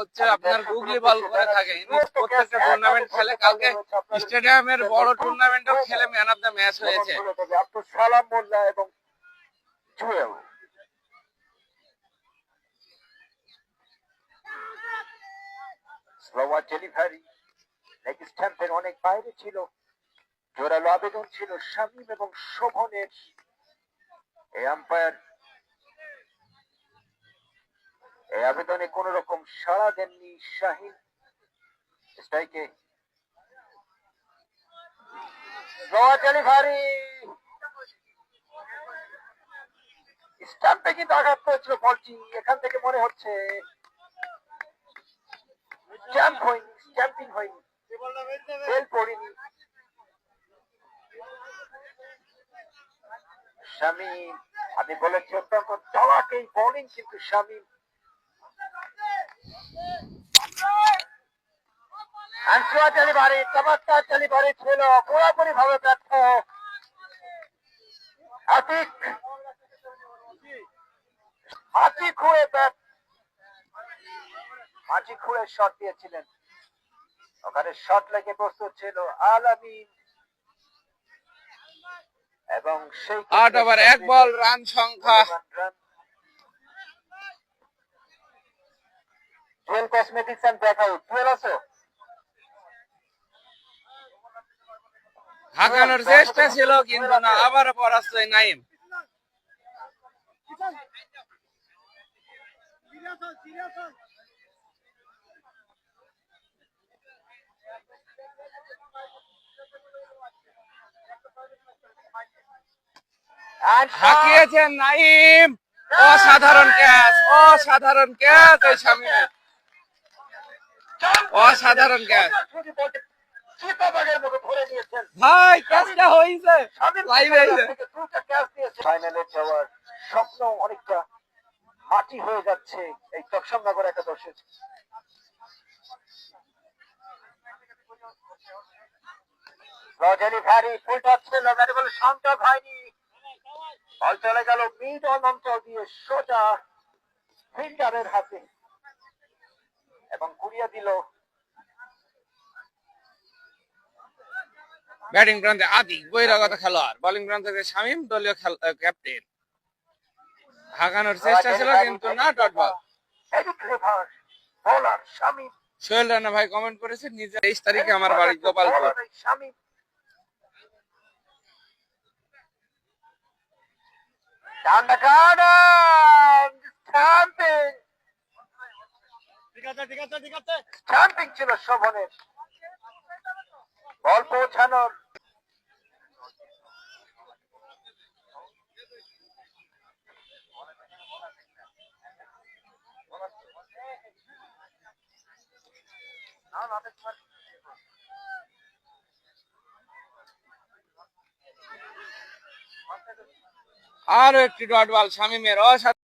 হচ্ছে আপনার গুগলি বল করে থাকে প্রত্যেকটা টুর্নামেন্ট খেলে। কালকে স্টেডিয়ামের বড় খেলে ম্যান ম্যাচ হয়েছে। ডেলিভারি অনেক বাইরে ছিল। জোরালো আবেদন ছিল শামীম এবং শোভনের। এই আম্পায়ার এই আবেদনে কোন রকম সাড়া দেননি শাহিন। স্ট্রাইকে। স্ট্যাম্পে কিন্তু আঘাত করেছিল বলটি এখান থেকে মনে হচ্ছে স্ট্যাম্প হয়নি, স্ট্যাম্পিং হয়নি বেল শামীম, আমি বলেছি অত্যন্ত চলাক বোলিং কিন্তু শামীম। আনসুয়া ডেলিভারি চমৎকার ডেলিভারি ছিল পুরোপুরি ভাবে ব্যর্থ আতিক হাঁচি খুঁড়ে হাঁচি খুঁড়ে শট দিয়েছিলেন। ওখানে শট লেগে প্রস্তুত ছিল আলামিন। এবং সেই আট ওভার এক বল রান সংখ্যা। জুয়েল কসমেটিক্স এন্ড জুয়েল আছো হাঁকানোর চেষ্টা ছিল কিন্তু না আবার পরাস্ত হয় নাইম. হাঁকিয়েছেন নাইম। অসাধারণ ক্যাচ অসাধারণ ক্যাচ এই শামিমের অসাধারণ ক্যাচ চিতাবাঘের মতো ধরে নিয়েছেন। ভাই ক্যাচটা হয়েছে লাইভে ফাইনালে যাওয়ার স্বপ্ন অনেকটা মাটি হয়ে যাচ্ছে এই একাদশের রজনী ভারী ফুল টাচ্ছে লগাতে বলে শান্ত হয়নি বল চলে গেল মিড অন অঞ্চল দিয়ে সোজা ফিল্ডারের হাতে। এবং কুড়িয়ে দিল। ব্যাটিং প্রান্তে আদি বহিরাগত খেলোয়াড়। বোলিং প্রান্তে শামিম দলীয় ক্যাপ্টেন হাঁকানোর চেষ্টা ছিল কিন্তু না dot ball bowler Shamim. Sohel Rana ভাই কমেন্ট করেছে নিজে তেইশ তারিখে আমার বাড়ি এই Shamim. Down the garden! Stamping! Stamping ছিল শোভনের। বল পৌঁছানোর। আরও একটি ডট বল শামিমের অসাধারণ